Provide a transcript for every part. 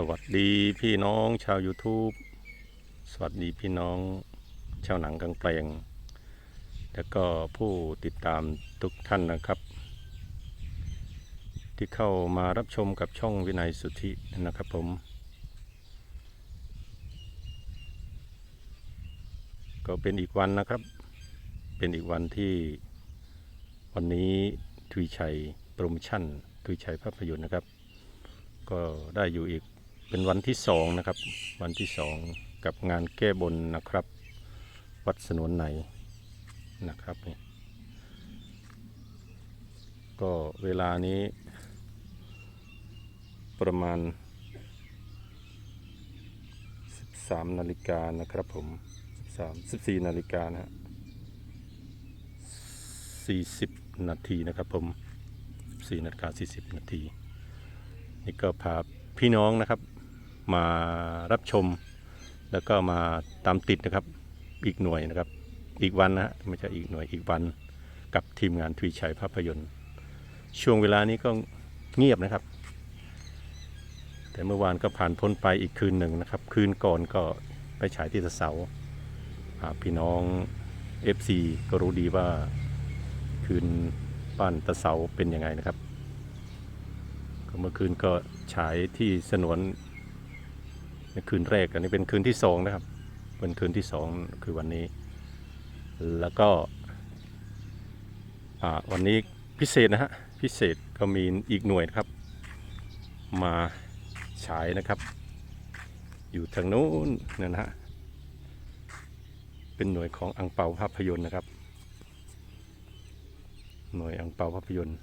สวัสดีพี่น้องชาว YouTube สวัสดีพี่น้องชาวหนังกลางแปลง แล้วก็ผู้ติดตามทุกท่านนะครับ ที่เข้ามารับชมกับช่องวินัยสุทธินะครับผม ก็เป็นอีกวันนะครับ เป็นอีกวันที่วันนี้ทวีชัยโปรโมชั่นทวีชัยภาพยนตร์นะครับก็ได้อยู่อีก เป็นวันที่สองนะครับ วันที่สองกับงานแก้บนนะครับ วัดสนวนในนะครับนี่ก็เวลานี้ ประมาณ 13 นาฬิกานะครับผม 13 14 นาฬิกานะฮะ40 นาทีนะครับผม4นาฬิกา40 นาที นี่ก็พาพี่น้องนะครับ มารับชม แล้วก็มาตามติดนะครับ อีกหน่วยนะครับ อีกวันนะฮะไม่ใช่อีกหน่วยอีกวันกับทีมงานทวีชัยภาพยนตร์ ช่วงเวลานี้ก็เงียบนะครับ แต่เมื่อวานก็ผ่านพ้นไปอีกคืนหนึ่งนะครับ คืนก่อนก็ไปฉายที่ตะเสาพี่น้อง FC ก็รู้ดีว่าคืนบ้านตะเสาเป็นยังไงนะครับก็เมื่อคืนก็ฉายที่สนวน ในคืนแรกอันนี้เป็นคืนที่สองนะครับ เป็นคืนที่สองคือวันนี้ แล้วก็วันนี้พิเศษนะฮะพิเศษก็มีอีกหน่วยครับ มาฉายนะครับ อยู่ทางนู้นเนี่ยนะฮะเป็นหน่วยของอังเปาภาพยนตร์นะครับ หน่วยอังเปาภาพยนตร์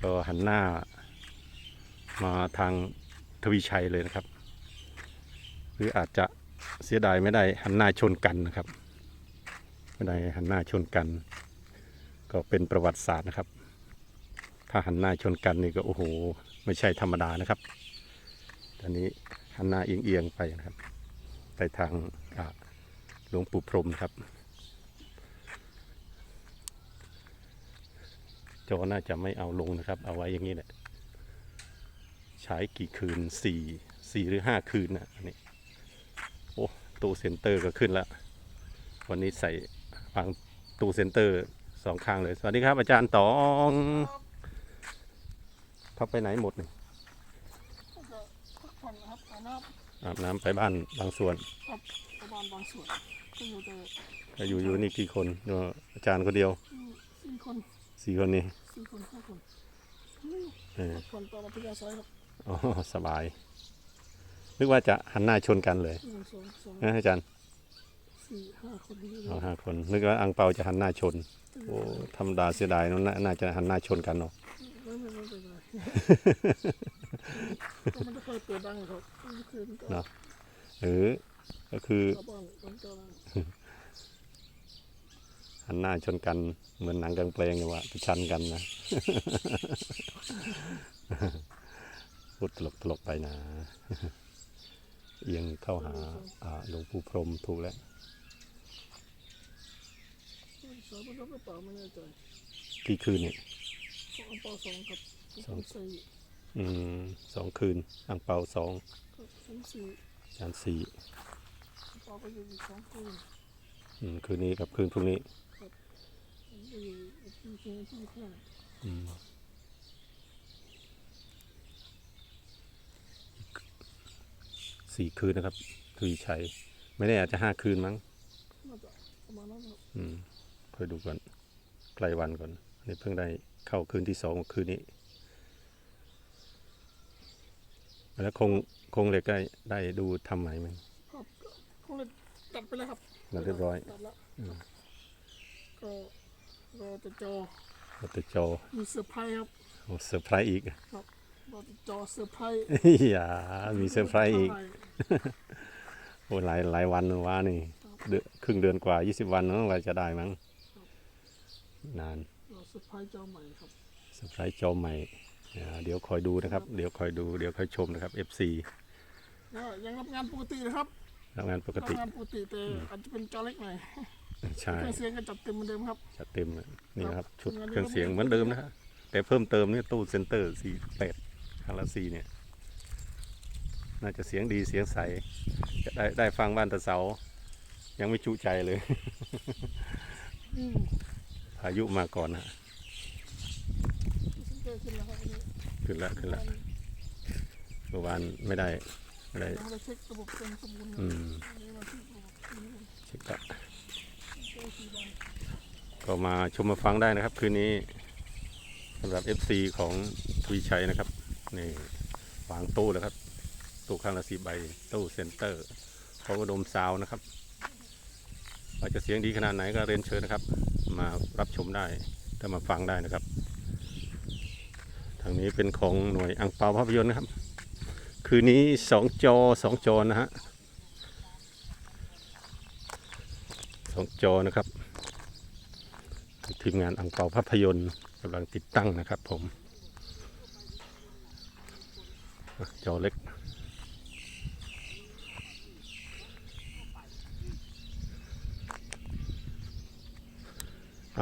ก็หันหน้ามาทางทวีชัยเลยนะครับ หรืออาจจะเสียดายไม่ได้หันหน้าชนกันนะครับ ไม่ได้หันหน้าชนกัน ก็เป็นประวัติศาสตร์นะครับ ถ้าหันหน้าชนกันนี่ก็โอ้โห ไม่ใช่ธรรมดานะครับตอนนี้หันหน้าเอียงๆไปนะครับไปทางหลวงปู่พรหมครับจอน่าจะไม่เอาลงนะครับ เอาไว้อย่างนี้แหละใช้กี่คืนสี่สี่หรือห้าคืนนะอันนี้ โอ้ตู้เซนเตอร์ก็ขึ้นแล้ว วันนี้ใส่วางตู้เซนเตอร์สองข้างเลย สวัสดีครับอาจารย์ตองเขาไปไหนหมดนี่ก็พักผ่อนนะครับอาบน้อาบน้ำไปบ้านบางส่วนำครับประมาณบางส่วนก็อยู่แต่ก็อยู่อยู่นี่กี่คนอยู่อาจารย์คนเดียวสี่คนสี่คนนี้สี่คนห้าคนเออพักผ่อนตามอัธยาศัยครับอ๋อสบาย นึกว่าจะหันหน้าชนกันเลยหนึ่งสองสามนะอาจารย์สี่ห้าคนที่เอาห้าคน นึกว่าอังเปาจะหันหน้าชนโอ้ธรรมดาเสียดายเนอะน่าน่าจะหันหน้าชนกันเนาะ ไม่ไม่ไม่เป็นไรก็มันไม่เคยเปิดดังครับไม่เคยมันก็เนาะหรือก็คือชาวบ้านมันก็หันหน้าชนกันเหมือนหนังกลางแปลงว่าประชันกันนะ พูดตลกตลกๆไปนะ เอียงเข้าหาอ่าหลวงปู่พรหมถูกแล้วสาวมันรับหรือเปล่าไม่แน่ใจกี่คืนเนี่ยของอันเปาสองครับสองสี่อืมสองคืนอังเปาสองครับสองสี่จานสี่อันเปาก็อยู่อีกสองคืนอืมคืนนี้กับคืนพรุ่งนี้ผมก็อยู่อีกที่คืนที่ห้าอืม สี่คืนนะครับทวีชัย ไม่แน่อาจจะห้าคืนมั้งน่าจะประมาณนั้นครับอืมคอยดูก่อนใกล้วันก่อนอันนี้เพิ่งได้เข้าคืนที่สองคืนนี้ แล้วคงคงเหล็กได้ได้ดูทำไหมไหมครับก็คงเลยตัดไปแล้วครับแล้วเรียบร้อยตัดแล้วอืมก็รอแต่จอรถติดจอมีเซอร์ไพรส์ครับโอ้เซอร์ไพรส์อีกรอแต่จอเซอร์ไพรส์ อย่ามีเซอร์ไพรส์อีกเท่าไหร่ โอ้หลายหลายวันแล้วว่านี่เดือนครึ่งเดือนกว่า20วันนั่นเราจะได้มั้งนานรอเซอร์ไพรส์จอใหม่ครับเซอร์ไพรส์จอใหม่อ่าเดี๋ยวคอยดูนะครับ เดี๋ยวคอยดูเดี๋ยวคอยชมนะครับ FC ก็ยังรับงานปกตินะครับทำงานปกรับติงานปกติแต่อาจจะเป็นจอเล็กหน่อยใช่เครื่องเสียงก็จัดเต็มเหมือนเดิมครับจัดเต็มเลยนี่นะครับชุดทำงานเครื่องเสียงเหมือนเดิมนะฮะแต่เพิ่มเติมนี่ตู้เซนเตอร์สี่แปดคาราซีเนี่ย น่าจะเสียงดีเสียงใสจะได้ได้ฟังบ้านตะเสา ยังไม่จุใจเลยอืมพายุมาก่อนนะเจอขึ้นแล้วครับอันนี้ขึ้นแล้วขึ้นแล้วเมื่อวานไม่ได้ไม่ได้เราเช็คระบบเป็นสมบูรณ์อืมอันนี้มาที่ระบบนี้เช็คก็เจอสี่วันก็มาชมมาฟังได้นะครับ คืนนี้สำหรับ FC ของทวีชัยนะครับนี่วางตู้แล้วครับ ตู้ข้างละสีใบ ตู้เซ็นเตอร์ของอุดมซาวนะครับอาจจะเสียงดีขนาดไหนก็เรียนเชิญนะครับ มารับชมได้ถ้ามาฟังได้นะครับ ทางนี้เป็นของหน่วยอังเปาภาพยนตร์นะครับ คืนนี้สองจอสองจอนะฮะสองจอนะครับ ทีมงานอังเปาภาพยนตร์กำลังติดตั้งนะครับผม จอเล็ก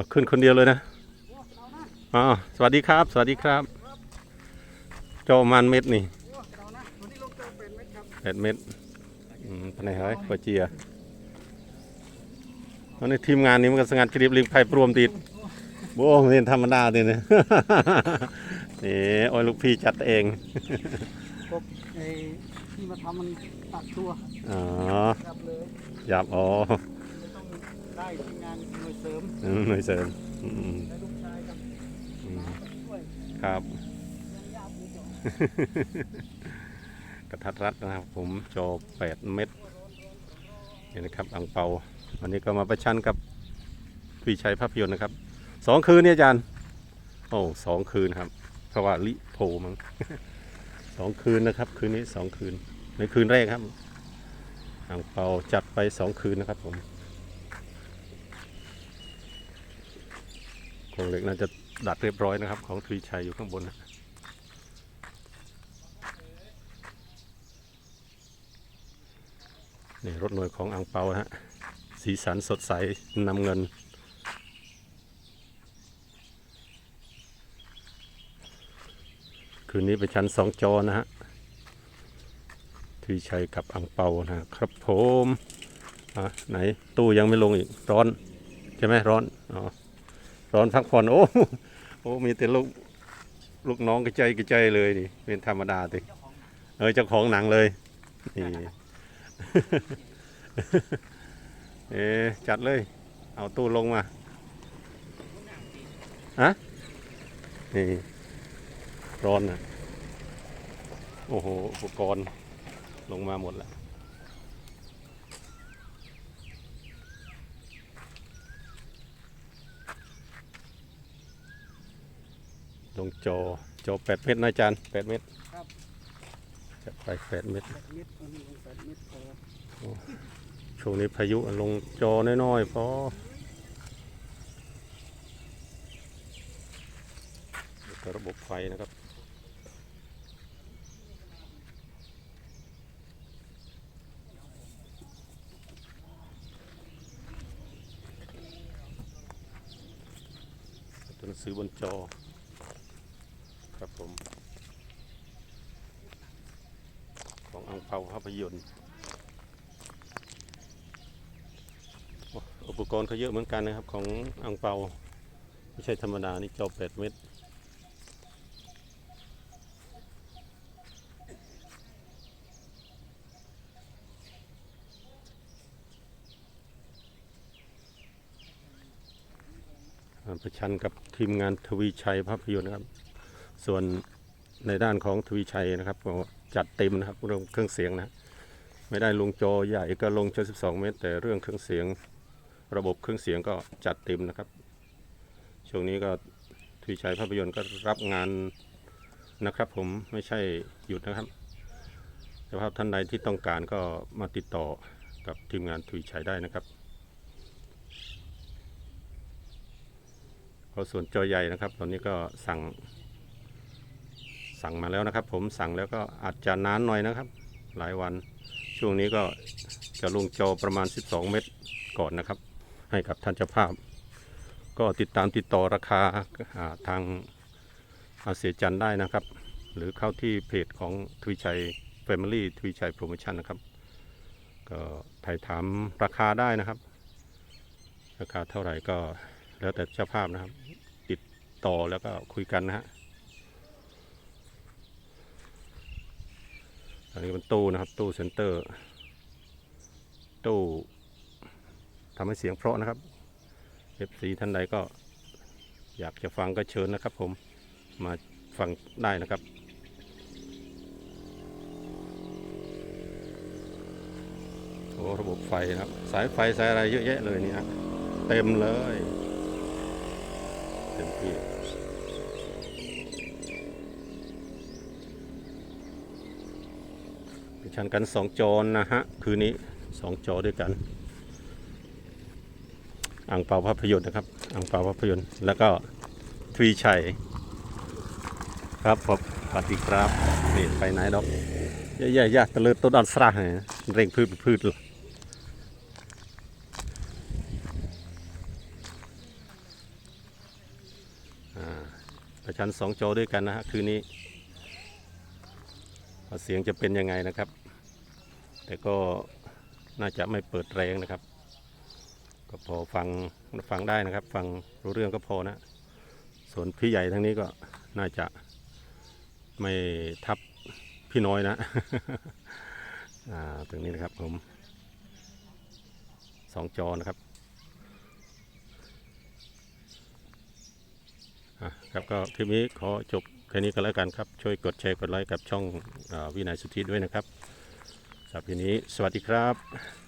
เอาขึ้นคนเดียวเลยนะอ๋อสวัสดีครับ สวัสดีครับจอมันเม็ดนี่เรานะวันนี้ลงเจอเป็นไหมครับแปดเม็ดอืมภายในเฮ้ยปะเจียวันนี้ทีมงานนี้มันก็สงัดกรีบลิงไพ่ปรวมติดโบ้เรียนธรรมดาเลยเนี่ยนี่โอ้ยลูกพี่จัดเองกบไอ้ที่มาทำมันตัดตัวอ๋อจับเลยหยับอ๋อ ไม่ต้องได้ทีมงานหน่วยเสริมอืมหน่วยเสริมอืมและลูกชายกับอืมน้าก็ช่วยครับยังยากอยู่จ้ะกระทัดรัดนะครับผมจอแปดเม็ดนี่นะครับอังเปาวันนี้ก็มาประชันกับพี่ชัยภาพยนตร์นะครับสองคืนเนี่ยอาจารย์โอ้สองคืนครับ เพราะว่าลิโพมั้ง สองคืนนะครับ คืนนี้สองคืนในคืนแรกครับอังเปาจัดไปสองคืนนะครับผม ครงเหล็กน่าจะดัดเรียบร้อยนะครับ ของทวีชัยอยู่ข้างบนนะนี่รถหน่วยของอังเปาฮะสีสันสดใสนำเงิน คืนนี้เป็นชั้นสองจอนะฮะทวีชัยกับอังเปานะครับผมอะไหนตู้ยังไม่ลงอีกร้อน ใช่ไหมร้อนอ๋อ ร้อนพักผ่อนโอ้โอ้มีแต่ลูกลูกน้องกระจกระจเลยนี่เป็นธรรมดาติเออเจ้าของหนังเลยนี่เอจัดเลย เอาตู้ลงมาฮะนี่ร้อนนะโอ้โหอุปกรณ์ลงมาหมดแล้ว ลงจอจอแปดเมตรนะอาจารย์แปดเมตรครับจะไปแปดเมตรแปดเม็ดอันนี้ลงแปดเม็ดพอช่วงนี้พายุลงจอน้อยๆพอแล้วก็ระบบไฟนะครับตัวหนังสือบนจอ ครับผม ของอังเปาภาพยนตร์อุปกรณ์เขาเยอะเหมือนกันนะครับ ของอังเปาไม่ใช่ธรรมดา นี่จอ8เมตรประชันกับทีมงานทวีชัยภาพยนตร์นะครับ ส่วนในด้านของทวีชัยนะครับก็จัดเต็มนะครับเรื่องเครื่องเสียงนะไม่ได้ลงจอใหญ่ก็ลงจอ12 เมตร แต่เรื่องเครื่องเสียง ระบบเครื่องเสียงก็จัดเต็มนะครับ ช่วงนี้ก็ทวีชัยภาพยนตร์ก็รับงานนะครับ ผมไม่ใช่หยุดนะครับแต่ภาพท่านใดที่ต้องการก็มาติดต่อกับทีมงานทวีชัยได้นะครับก็ส่วนจอใหญ่นะครับ ตอนนี้ก็สั่ง สั่งมาแล้วนะครับ ผมสั่งแล้วก็อาจจะนานหน่อยนะครับ หลายวันช่วงนี้ก็จะลงจอประมาณ 12 เมตรก่อนนะครับ ให้กับท่านเจ้าภาพ ก็ติดตามติดต่อราคาาทางอาเสียจันได้นะครับ หรือเข้าที่เพจของทวิชัยแฟ Family ทวีชัยโปรโมชั่นนะครับ ก็ถ่ายถามราคาได้นะครับ ราคาเท่าไหร่ก็แล้วแต่เจ้าภาพนะครับ ติดต่อแล้วก็คุยกันนะฮะ อันนี้เป็นตู้นะครับ ตู้เซ็นเตอร์ ตู้ทำให้เสียงเพราะนะครับ FC ท่านใดก็อยากจะฟังก็เชิญนะครับผมมาฟังได้นะครับโอ้ระบบไฟนะครับ สายไฟสายอะไรเยอะแยะเลยเนี่ยเต็มเลย เต็มที่เป็น ชันกันสองจอนะฮะ คืนนี้สองจอด้วยกัน อ่างเปาภาพยนตร์นะครับ อ่างเปาภาพยนตร์ แล้วก็ทวีชัย ครับผมสวัสดีครับนี่ไปไหนดอกแย่ๆๆตะเลิดต้นอันสระเนี่ยเร่งพืชพืชเลยอ่าประชันสองจอด้วยกันนะฮะคืนนี้เสียงจะเป็นยังไงนะครับ แต่ก็น่าจะไม่เปิดแรงนะครับ ก็พอฟังฟังได้นะครับ ฟังรู้เรื่องก็พอนะ ส่วนพี่ใหญ่ทั้งนี้ก็น่าจะไม่ทับพี่น้อยนะตรงนี้นะครับผมสองจอนะครับครับก็คลิปนี้ขอจบแค่นี้ก็แล้วกันครับ ช่วยกดแชร์กดไลค์กับช่องอวินัยสุทธิด้วยนะครับ สำหรับทีนี้ สวัสดีครับ